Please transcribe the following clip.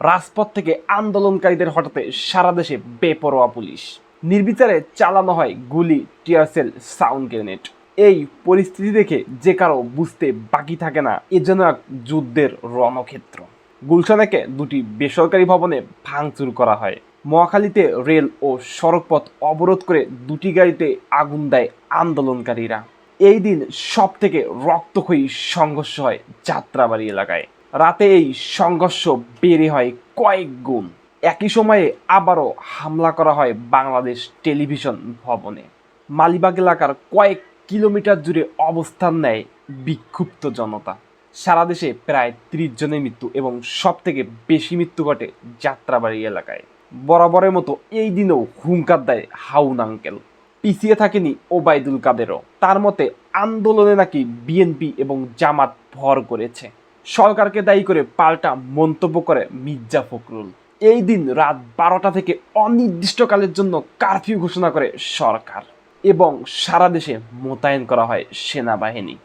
রাজপথ থেকে আন্দোলনকারীদের হঠাতে সারা দেশে বেপরোয়া পুলিশ। নির্বিচারে চালানো হয় গুলি টিয়ারসেল সাউন্ড গ্রেনেড। এই পরিস্থিতি দেখে যে কারও বুঝতে বাকি থাকে না, এ যেন এক যুদ্ধের রণক্ষেত্র। গুলশানেকে দুটি বেসরকারি ভবনে ভাঙচুর করা হয়। মহাখালীতে রেল ও সড়কপথ অবরোধ করে দুটি গাড়িতে আগুন দেয় আন্দোলনকারীরা। এই দিন সব থেকে রক্তক্ষয়ী সংঘর্ষ হয় যাত্রাবাড়ি এলাকায়। রাতে এই সংঘর্ষ বেড়ে হয় কয়েক গুণ। একই সময়ে আবারও হামলা করা হয় বাংলাদেশ টেলিভিশন ভবনে। মালিবাগ এলাকার কয়েক কিলোমিটার জুড়ে অবস্থান নেয় বিক্ষুব্ধ জনতা। সারা দেশে প্রায় ত্রিশ জনের মৃত্যু এবং সব থেকে বেশি মৃত্যু ঘটে যাত্রাবাড়ি এলাকায়। বরাবরের মতো এই দিনেও হুঙ্কার দেয় হাউন আঙ্কেল। পিছিয়ে থাকেনি ওবায়দুল কাদেরও। তার মতে, আন্দোলনে নাকি বিএনপি এবং জামাত ভর করেছে। সরকারকে দায়ী করে পাল্টা মন্তব্য করে মির্জা ফখরুল। এই দিন রাত বারোটা থেকে অনির্দিষ্টকালের জন্য কারফিউ ঘোষণা করে সরকার এবং সারা দেশে মোতায়েন করা হয় সেনাবাহিনী।